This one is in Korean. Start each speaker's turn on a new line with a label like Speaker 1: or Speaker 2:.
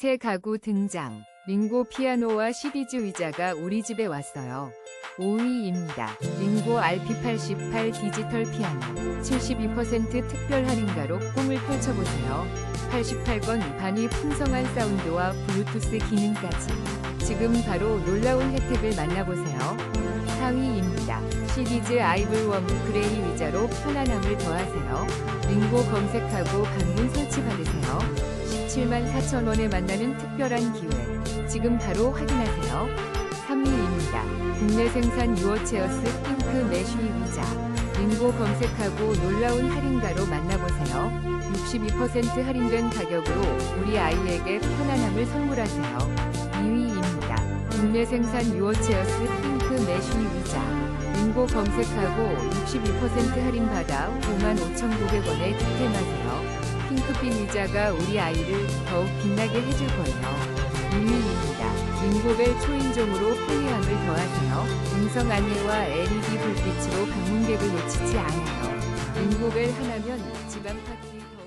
Speaker 1: 새 가구 등장. 링고 피아노와 시리즈 의자가 우리 집에 왔어요. 5위입니다. 링고 RP88 디지털 피아노. 72% 특별 할인가로 꿈을 펼쳐보세요. 88건 반이 풍성한 사운드와 블루투스 기능까지. 지금 바로 놀라운 혜택을 만나보세요. 4위입니다. 시리즈 아이블 웜 그레이 의자로 편안함을 더하세요. 링고 검색하고 방문 설치 받으세요. 17만 4천 원에 만나는 특별한 기회. 지금 바로 확인하세요. 3위입니다. 국내 생산 유어체어스 핑크 메쉬 의자. 링고 검색하고 놀라운 할인가로 만나보세요. 62% 할인된 가격으로 우리 아이에게 편안함을 선물하세요. 2위입니다. 국내 생산 유어체어스 핑크 메쉬 의자. 링고 검색하고 62% 할인받아 55,900원에 득템하세요. 핑크빛 의자가 우리 아이를 더욱 빛나게 해줄 거예요. 6위입니다. 링고벨 초인종으로 편리함을 더하세요. 음성 안내와 LED 불빛으로 방문객을 놓치지 않아요. 링고벨 하나면 집안 파티 더